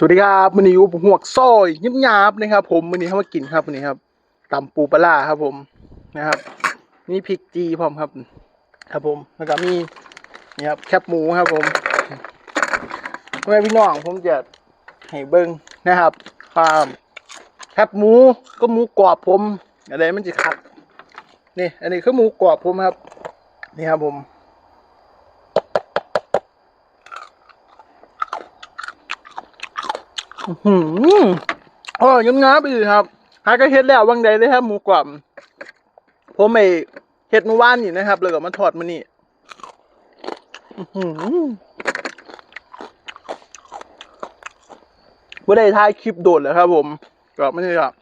สวัสดีครับวันนี้อยู่ผมหวกซอยยิบยาบนะครับ ผมวันนี้เข้ามากินครับวันนี้ครับตำปูปลาครับผมนะครับนี่พริกจีพร้อมครับ ครับผมแล้วก็มีนี่ครับแคบหมูครับ ผมพ่อแม่พี่น้องผมจะให้เบิ้งนะครับความแคบหมูก็หมูกรอบผมอะไรมันจะขัดนี่ อันนี้คือหมูกรอบผมครับ นี่ครับผม หืมอ๋อยังง้าไปเลยครับหาก็เฮ็ดแล้ววังใดเลยครับหมูกรอบผมไปเฮ็ดเมื่อวานนี่นะครับเลยก็มาทอดมานี่อื้อหือบ่ได้ถ่ายคลิปโดดเลยครับ ผมก็ไม่ได้ครับ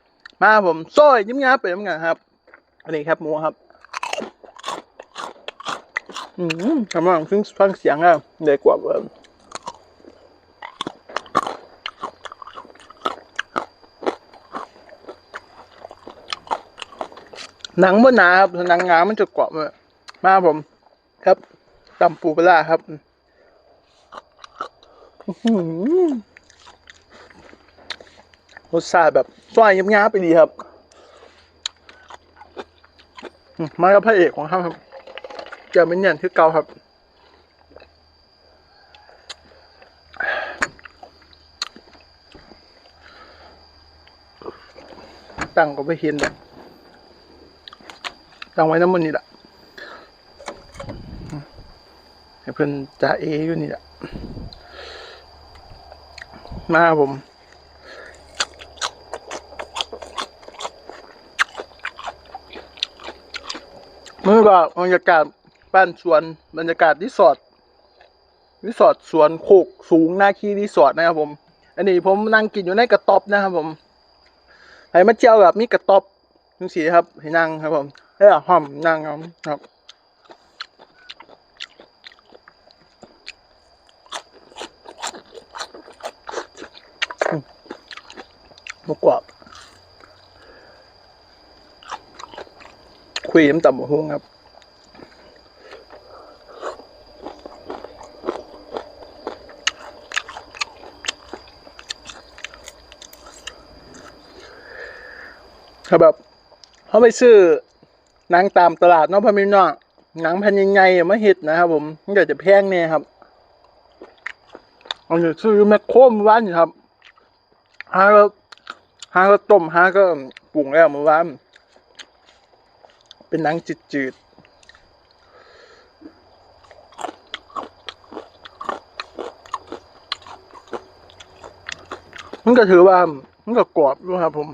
มาผมซอยยิ้มง้าไปยิ้มง้าครับ อันนี้ครับหมูครับ อืมทำมาฟังฟังเสียงครับเด็กกว่าเบิ่ม หนังบนหนาครับหนังหนามันจะกรอบมามาผม ครับตำปูปลาครับรสชาติแบบสวยยับยับไปดีครับ มากับพระเอกของเขาครับจะเป็นอย่างที่เก่าครับตั้งก็ไปเห็นเนี่ย ตั้งไว้น้ำมันนี่แหละให้เพื่อนจ่าเออยู่นี่แหละมาผมเมื่อก็บรรยากาศบ้านสวนบรรยากาศรีสอร์ทรีสอร์ทสวนโคกสูงหน้าขี้รีสอร์ทนะครับผม อันนี้ผมนั่งกินอยู่ในกระต๊อบนะครับผมให้มาเจียวแบบมีกระต๊อบทั้งสีครับให้นั่งครับผม เอ้ยหอมนั่งครับครับมูกรอบคุยน้ำต่ำหัวหุ้งครับครับแบบเขาไปซื้อ หนังตามตลาดเนาะพ่อแม่พี่น้องหนังแผ่นใหญ่ๆมาเฮ็ดนะครับผมมันก็จะแพงเนี่ยครับเอาอยู่ซื้อแมคโครมื่อวานครับหาก็หาก็ต้มหาก็ปรุงแล้วเมื่อวานเป็นหนังจืดๆมันก็ถือว่ามันก็กรอบด้วยครับผม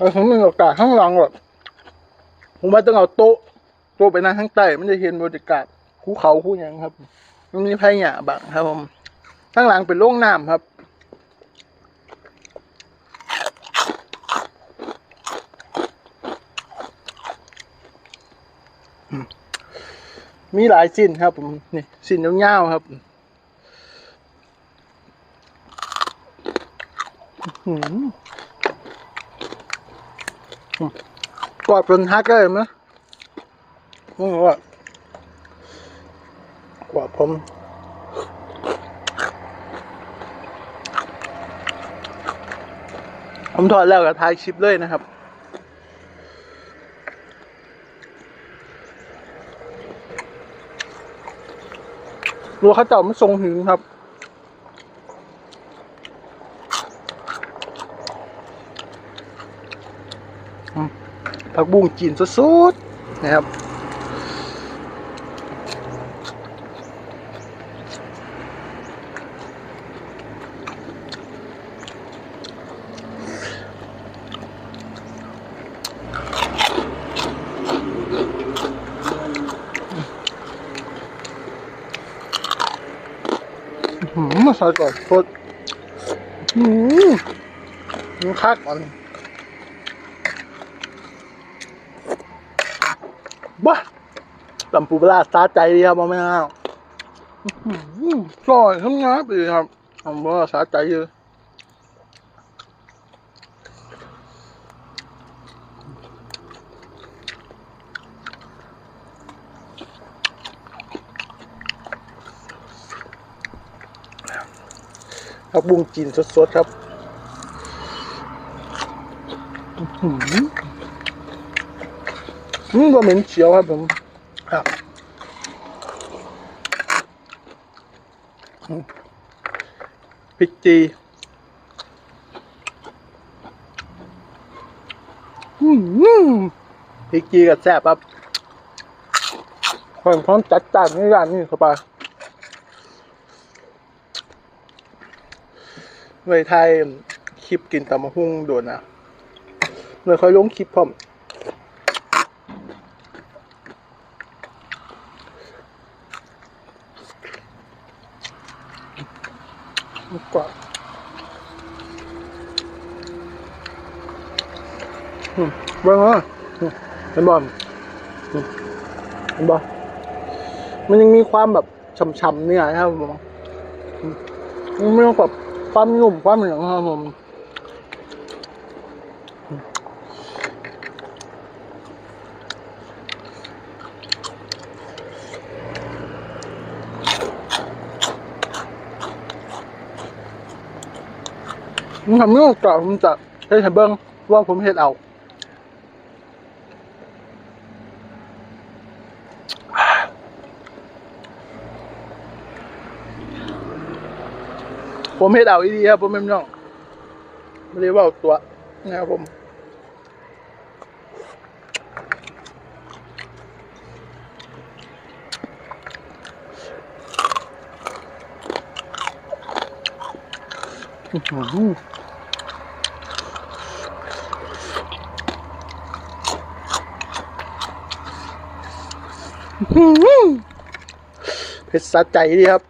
เออผมมีโอกาสข้างหลังแบบผมว่าต้องเอาโต๊ะโต๊ะไปนั่งข้างใต้มันจะเห็นบรรยากาศภูเขาภูหยังครับ มันมีไผ่หญ้าบังครับผมข้างหลังเป็นโล่งน้ำครับมีหลายสิ้นครับผมนี่สิ้นยาวๆครับ อื้อหือกรอบจนฮักเลยมั้ยอืมว่ากอบผมผมถอดแล้วกับท้ายคลิปเลยนะครับ รัวเขาเจ้ามันทรงหึงครับ ผักบุ้งจีนสุดๆนะครับหืมมาใส่ก่อนสดหืมมันคักมัน ตำปูปลาซาใจดีครับพ่อแม่ครับซอยทั้งงับเลยครับตำปูปลาซาใจเยลยผักบุ้งจีนสดๆครับอืมก็เหม็นเชียวครับผม ครับพริกจีอืมพริกจีกับแซ่บครับความพร้อมจัดจ้านในร้านนี้เข้าไปเวยไทยคลิปกินตำมะฮุ่งโดนนะเลยค่อยลงคลิปพร้อม กว่าอืมเบิ่งอะอืมเห็นบอลเห็นบอลมันยังมีความแบบฉ่ำๆเนี่ยนะครับผมมันไม่ต้องแบบความนุ่มความเหนียวครับผม ผมทำไม่ออกก่อนผมจะให้เห็นเบิ้งว่าผมเห็ดเอาผมเห็ดเอาอีดีครับผมไม่น้องไม่ได้ว่าตัวนะครับผมอือ เพชรสะใจดีครับ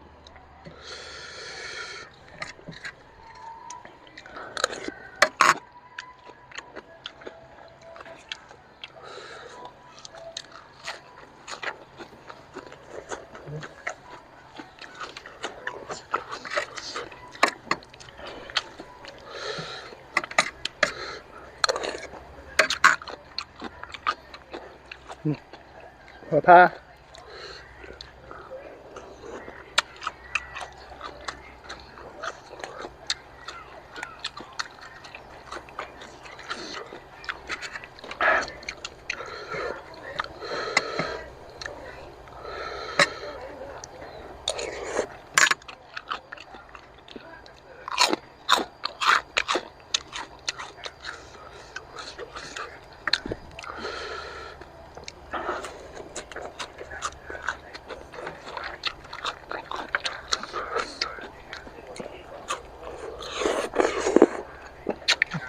หั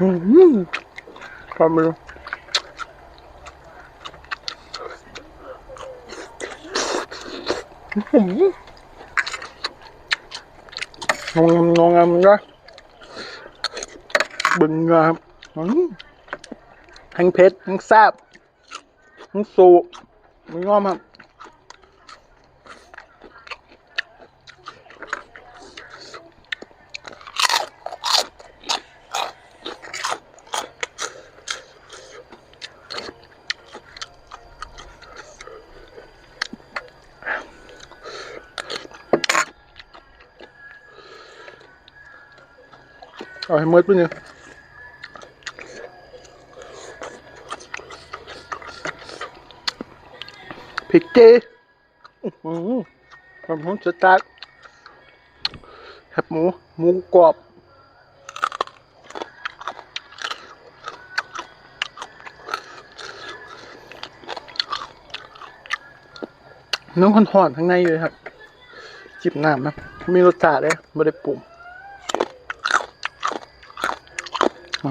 ความมืออื้อหืองงงงงนะบึงงามทั้งเผ็ดทั้งแซ่บทั้งสูมันงอมครับ เอาให้หมดไปเนี่ยพริกเจอือหือมหอมสตาร์ทแคบหมูหมูกรอบน้ำห่อนๆข้างในเลยครับจิบน้ำนะมีรสชาติเลยไม่ได้ปรุง อื มั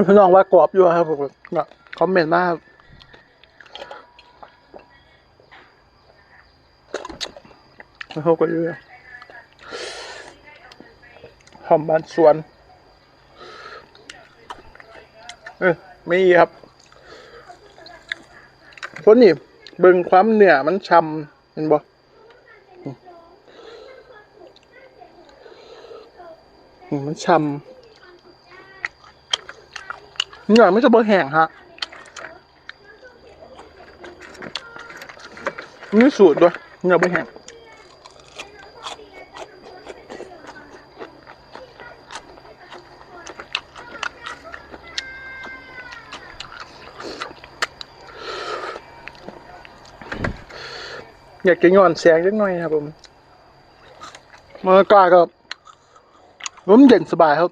นพี่น้องว่ากรอบอยู่ครับผมนะคอมเมนต์มากม่เขาก็เยอะหอมบานสวน เออไม่อีครับพราะนี่เบิ่งความเหนือมันช้ำเห็นบ่ มันช่ำนี่หน่อยไม่จะเบอร์แห้งฮะนี่สูตรด้วยเนี่ยเบอร์แห้งอยากจะย้อนแสงเล็กน้อยครับผม มากากับ ลมเย็นสบายครับ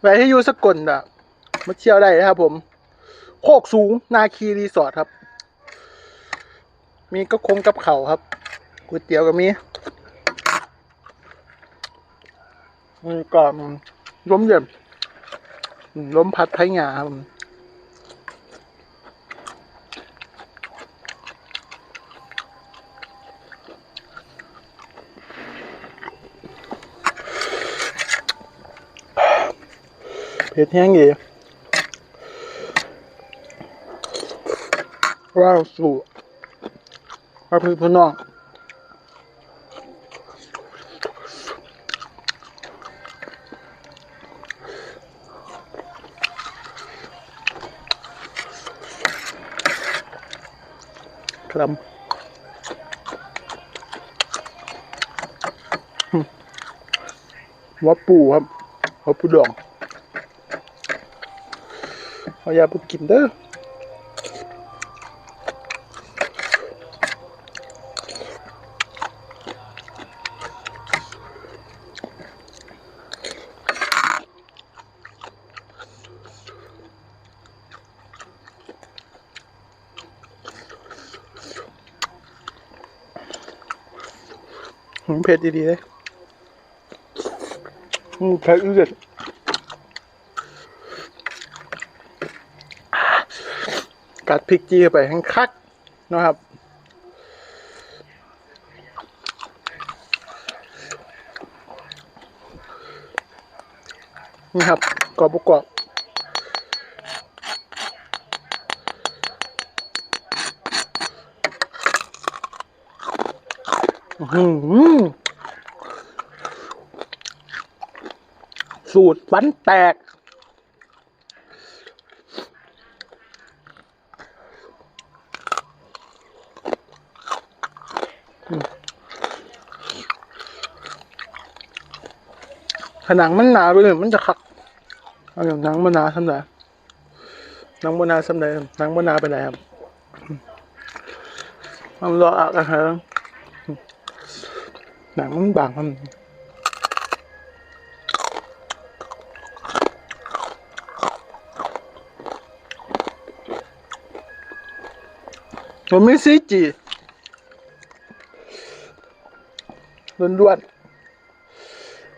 ไปให้อยู่สกลอะ มาเที่ยวได้นะครับผม โคกสูง นาคีรีสอร์ทครับ มีก็คงกับเขาครับก๋วยเตี๋ยวก็มีมีก่อนลมเย็นอืมลมพัดไผ่หงาครับ ผมเผ็ดแห้งดีว้าวสู่พระพี่พี่น้องครับวัดปูครับวัดปูดอง เอายาปูกินเด้อเผ็ดดีๆเลยอืมเผ็ดอืด กัดพริกจี้ไปทั้งคักนะครับนี่ครับกรอบกรอบหือสูตรฟันแตก ผนังมันหนาด้วยมันจะคักเอาอย่างหนังมันหนาทำไงหนังมันหนาทำไงหนังมันหนาไปไหนครับมันรออะกันฮะหนังมันบางมันผมไม่ซีจีล้วนๆ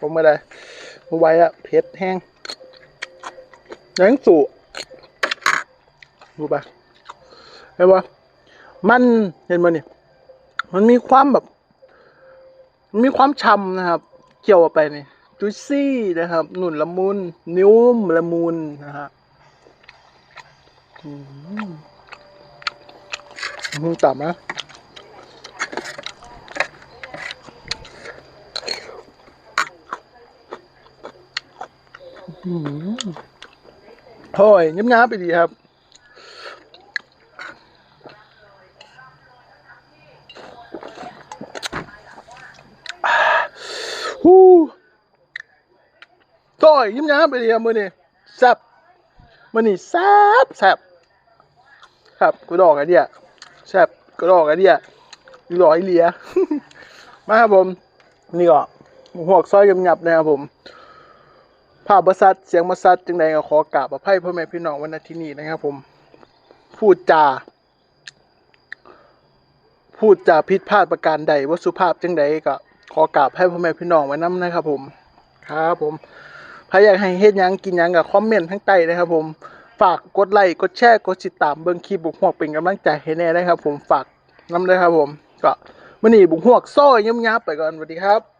ด้วนเนาะเพราะว่าแหละผมไม่ได้ผมไว้อะเผ็ดแห้งยังสู่ดูไปเห็นปะมันเห็นมั้นี่มันมีความแบบมันมีความฉ่ำนะครับ เกี่ยวไปนี่จุซี่นะครับ หนุนละมุนนิ้วละมุนนะฮะอืมต่ำนะ โอ้ยยิ้มงาไปดีครับฮู้ต่อยยิ้มงาไปดีครับมือนี่แซบมือนี่แซบแซบครับกูดอกไอเดียแซบกูดอกไอเดียกูดอกไอเลียมาครับผม นี่ก็หัวกซอยยำยับนะครับผม ภาพบสัดเสียงบสัดจึงใดก็ขอกราบอภัยพ่อแม่พี่น้องวันอาทิตย์นี้นะครับ ผม พูดจา พูดจาผิดพลาดประการใดว่าสุภาพจังใดก็ขอกราบให้พ่อแม่พี่น้องไว้น้ำนะครับ ผม ครับ ผมใครอยากให้เฮ็ดยังกินยังก็คอมเมนต์ทั้งใต้นะครับ ผม ฝากกดไลค์กดแชร์กดติดตามเบิ่งคลิปบุกหวกเป็นกำลังใจให้แน่นะครับ ผมฝากน้ำเลยครับ ผม ก็มื้อนี้บุกหวกโซ่ยำยับไปก่อนสวัสดีครับ